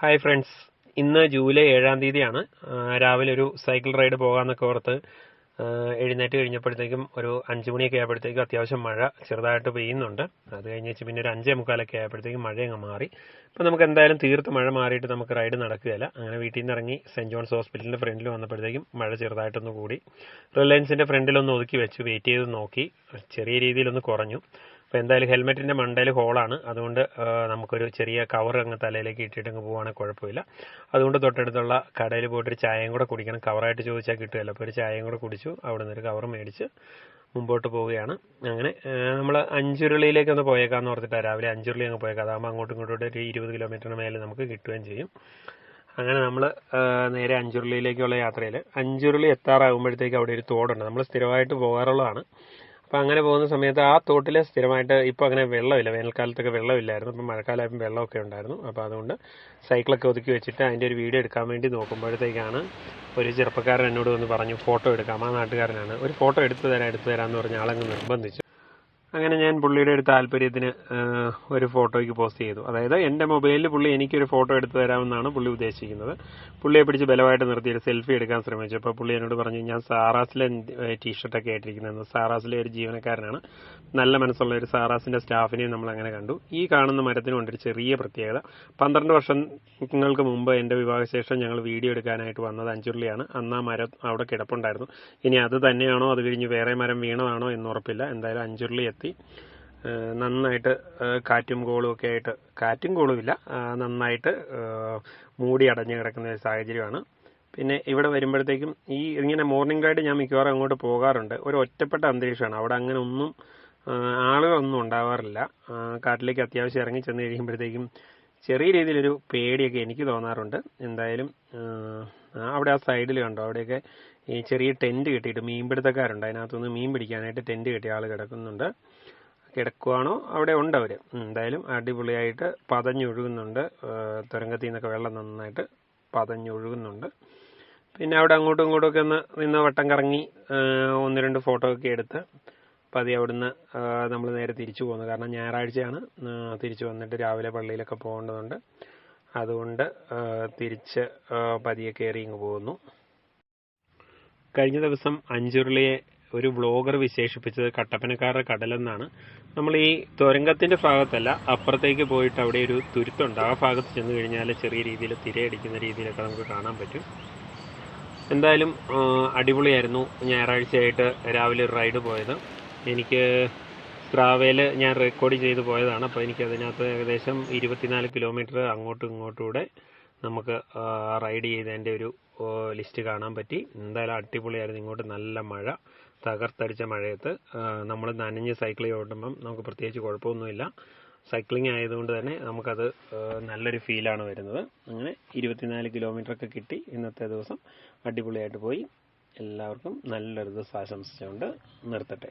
Hi friends ഇന്ന് July ഏഴാം തീയതിയാണ്. രാവിലെ ഒരു സൈക്കിൾ റൈഡ് പോകാമെന്നൊക്കെ ഓർത്ത് എഴുന്നേറ്റ് കഴിഞ്ഞപ്പോഴത്തേക്കും ഒരു അഞ്ച് മണിയൊക്കെ ആയപ്പോഴത്തേക്കും അത്യാവശ്യം മഴ ചെറുതായിട്ട് പെയ്യുന്നുണ്ട്. അത് കഴിഞ്ഞ് വെച്ച് പിന്നെ ഒരു അഞ്ചേ മുക്കാലൊക്കെ ആയപ്പോഴത്തേക്കും മഴ അങ്ങ് മാറി. അപ്പോൾ നമുക്ക് എന്തായാലും തീർത്ത് മഴ മാറിയിട്ട് നമുക്ക് റൈഡ് നടക്കുകയില്ല. അങ്ങനെ വീട്ടിൽ നിന്ന് ഇറങ്ങി സെന്റ് ജോൺസ് ഹോസ്പിറ്റലിന്റെ ഫ്രണ്ടിൽ വന്നപ്പോഴത്തേക്കും മഴ ചെറുതായിട്ടൊന്ന് കൂടി. റിലയൻസിന്റെ ഫ്രണ്ടിലൊന്ന് ഒതുക്കി വെച്ച് വെയിറ്റ് ചെയ്ത് നോക്കി. ചെറിയ രീതിയിലൊന്ന് കുറഞ്ഞു. അപ്പോൾ എന്തായാലും ഹെൽമെറ്റിന്റെ മണ്ടയിൽ ഹോളാണ്. അതുകൊണ്ട് നമുക്കൊരു ചെറിയ കവർ അങ്ങ് തലയിലേക്ക് ഇട്ടിട്ട് അങ്ങ് പോവുകയാണെങ്കിൽ കുഴപ്പമില്ല. അതുകൊണ്ട് തൊട്ടടുത്തുള്ള കടയിൽ പോയിട്ട് ഒരു ചായയും കൂടെ കുടിക്കണം. കവറായിട്ട് ചോദിച്ചാൽ കിട്ടുമല്ലോ അപ്പോൾ ഒരു ചായയും കൂടെ കുടിച്ചു. അവിടെ നിന്ന് ഒരു കവർ മേടിച്ച് മുമ്പോട്ട് പോവുകയാണ്. അങ്ങനെ നമ്മൾ അഞ്ചുരുളിയിലേക്ക് ഒന്ന് പോയേക്കാന്ന് ഓർത്തിട്ടാണ് രാവിലെ അഞ്ചുരുളി അങ്ങ് പോയേക്കാം. അതാകുമ്പോൾ അങ്ങോട്ടും ഇങ്ങോട്ടും ഒരു ഇരുപത് കിലോമീറ്ററിന് മേലെ നമുക്ക് കിട്ടുകയും ചെയ്യും. അങ്ങനെ നമ്മൾ നേരെ അഞ്ചുരുളിയിലേക്കുള്ള യാത്രയിൽ അഞ്ചുരുളി എത്താറാകുമ്പോഴത്തേക്ക് അവിടെ ഒരു തോടുണ്ട്. നമ്മൾ സ്ഥിരമായിട്ട് പോകാറുള്ളതാണ്. അപ്പം അങ്ങനെ പോകുന്ന സമയത്ത് ആ തോട്ടിൽ സ്ഥിരമായിട്ട് ഇപ്പോൾ അങ്ങനെ വെള്ളമില്ല. വേനൽക്കാലത്തൊക്കെ വെള്ളമില്ലായിരുന്നു. അപ്പം മഴക്കാലമായപ്പോൾ വെള്ളമൊക്കെ ഉണ്ടായിരുന്നു. അപ്പോൾ അതുകൊണ്ട് സൈക്കിളൊക്കെ ഒതുക്കി വെച്ചിട്ട് അതിന്റെ ഒരു വീഡിയോ എടുക്കാൻ വേണ്ടി നോക്കുമ്പോഴത്തേക്കാണ് ഒരു ചെറുപ്പക്കാരൻ എന്നോട് വന്ന് പറഞ്ഞു ഫോട്ടോ എടുക്കാം. ആ നാട്ടുകാരനാണ്. ഒരു ഫോട്ടോ എടുത്തു തരാം എടുത്തു തരാമെന്ന് പറഞ്ഞ ആളങ്ങ് നിർബന്ധിച്ചു. അങ്ങനെ ഞാൻ പുള്ളിയുടെ ഒരു താല്പര്യത്തിന് ഒരു ഫോട്ടോയ്ക്ക് പോസ്റ്റ് ചെയ്തു. അതായത് എന്റെ മൊബൈലിൽ പുള്ളി എനിക്കൊരു ഫോട്ടോ എടുത്തു തരാമെന്നാണ് പുള്ളി ഉദ്ദേശിക്കുന്നത്. പുള്ളിയെ പിടിച്ച് ബലമായിട്ട് നിർത്തി ഒരു സെൽഫി എടുക്കാൻ ശ്രമിച്ചു അപ്പോൾ പുള്ളി എന്നോട് പറഞ്ഞു ഞാൻ സാറാസിലെ ടീഷർട്ടൊക്കെ ആയിട്ടിരിക്കുന്നത് സാറാസിലെ ഒരു ജീവനക്കാരനാണ്. നല്ല മനസ്സുള്ള ഒരു സാറാസിന്റെ സ്റ്റാഫിനെയും നമ്മൾ അങ്ങനെ കണ്ടു. ഈ കാണുന്ന മരത്തിനുണ്ട് ഒരു ചെറിയ പ്രത്യേകത. പന്ത്രണ്ട് വർഷങ്ങൾക്ക് മുമ്പ് എന്റെ വിവാഹശേഷം ഞങ്ങൾ വീഡിയോ എടുക്കാനായിട്ട് വന്നത് അഞ്ചുരുളിയാണ്. അന്ന് ആ മരം അവിടെ കിടപ്പുണ്ടായിരുന്നു. ഇനി അത് തന്നെയാണോ? അത് കഴിഞ്ഞ് വേറെ മരം വീണതാണോ എന്നുറപ്പില്ല എന്തായാലും അഞ്ചുരുളി എത്തി. ഏഹ് നന്നായിട്ട് കാറ്റും കോളും ഒക്കെ ആയിട്ട് കാറ്റും കോളും ഇല്ല നന്നായിട്ട് മൂടി അടഞ്ഞു കിടക്കുന്ന ഒരു സാഹചര്യമാണ്. പിന്നെ ഇവിടെ വരുമ്പോഴത്തേക്കും ഈ ഇങ്ങനെ മോർണിംഗ് ഗൈഡ് ഞാൻ മിക്കവാറും അങ്ങോട്ട് പോകാറുണ്ട്. ഒരു ഒറ്റപ്പെട്ട അന്തരീക്ഷമാണ്. അവിടെ അങ്ങനെ ഒന്നും ആളുകളൊന്നും ഉണ്ടാവാറില്ല. കാട്ടിലേക്ക് അത്യാവശ്യം ഇറങ്ങി ചെന്ന് കഴിയുമ്പോഴത്തേക്കും ചെറിയ രീതിയിലൊരു പേടിയൊക്കെ എനിക്ക് തോന്നാറുണ്ട്. എന്തായാലും അവിടെ ആ സൈഡിൽ കണ്ടോ? അവിടെയൊക്കെ ഈ ചെറിയ ടെന്റ് കെട്ടിയിട്ട് മീൻപിടുത്തക്കാരുണ്ട്. അതിനകത്തുനിന്ന് മീൻ പിടിക്കാനായിട്ട് ടെന്റ് കെട്ടിയ ആൾ കിടക്കുന്നുണ്ട്. കിടക്കുവാണോ? അവിടെ ഉണ്ട് അവർ എന്തായാലും അടിപൊളിയായിട്ട് പതഞ്ഞൊഴുകുന്നുണ്ട്. തുരങ്കത്തിൽ നിന്നൊക്കെ വെള്ളം നന്നായിട്ട് പതഞ്ഞൊഴുകുന്നുണ്ട്. പിന്നെ അവിടെ അങ്ങോട്ടും ഇങ്ങോട്ടും ഒക്കെ ഒന്ന് നിന്ന് വട്ടം കറങ്ങി ഒന്ന് രണ്ട് ഫോട്ടോ ഒക്കെ എടുത്ത് പതിയെ അവിടുന്ന് നമ്മൾ നേരെ തിരിച്ചു പോകുന്നു. കാരണം ഞായറാഴ്ചയാണ് തിരിച്ചു വന്നിട്ട് രാവിലെ പള്ളിയിലൊക്കെ പോകേണ്ടതുണ്ട്. അതുകൊണ്ട് തിരിച്ച് പതിയെ കയറി ഇങ്ങ് പോകുന്നു. കഴിഞ്ഞ ദിവസം അഞ്ചുരുളിയെ ഒരു വ്ളോഗർ വിശേഷിപ്പിച്ചത് കട്ടപ്പനക്കാരുടെ കടലെന്നാണ്. നമ്മൾ ഈ തുരങ്കത്തിന്റെ ഭാഗത്തല്ല അപ്പുറത്തേക്ക് പോയിട്ട് അവിടെ ഒരു തുരുത്തുണ്ട്. ആ ഭാഗത്ത് ചെന്ന് കഴിഞ്ഞാൽ ചെറിയ രീതിയിൽ തിരയടിക്കുന്ന രീതിയിലൊക്കെ നമുക്ക് കാണാൻ പറ്റും. എന്തായാലും അടിപൊളിയായിരുന്നു ഞായറാഴ്ചയായിട്ട് രാവിലെ ഒരു റൈഡ് പോയത്. എനിക്ക് ട്രാവേൽ ഞാൻ റെക്കോർഡ് ചെയ്ത് പോയതാണ്. അപ്പോൾ എനിക്ക് അതിനകത്ത് ഏകദേശം ഇരുപത്തിനാല് കിലോമീറ്റർ അങ്ങോട്ടും ഇങ്ങോട്ടും നമുക്ക് റൈഡ് ചെയ്തതിന്റെ ഒരു ലിസ്റ്റ് കാണാൻ പറ്റി. എന്തായാലും അടിപൊളിയായിരുന്നു. ഇങ്ങോട്ട് നല്ല മഴ തകർത്തടിച്ച മഴയത്ത്. നമ്മൾ നനഞ്ഞ് സൈക്കിൾ ഓടുമ്പം നമുക്ക് പ്രത്യേകിച്ച് കുഴപ്പമൊന്നുമില്ല. സൈക്ലിംഗ് ആയതുകൊണ്ട് തന്നെ നമുക്കത് നല്ലൊരു ഫീലാണ് വരുന്നത്. അങ്ങനെ ഇരുപത്തിനാല് കിലോമീറ്റർ ഒക്കെ കിട്ടി. ഇന്നത്തെ ദിവസം അടിപൊളിയായിട്ട് പോയി. എല്ലാവർക്കും നല്ലൊരു ദിവസം ആശംസിച്ചുകൊണ്ട് നിർത്തട്ടെ.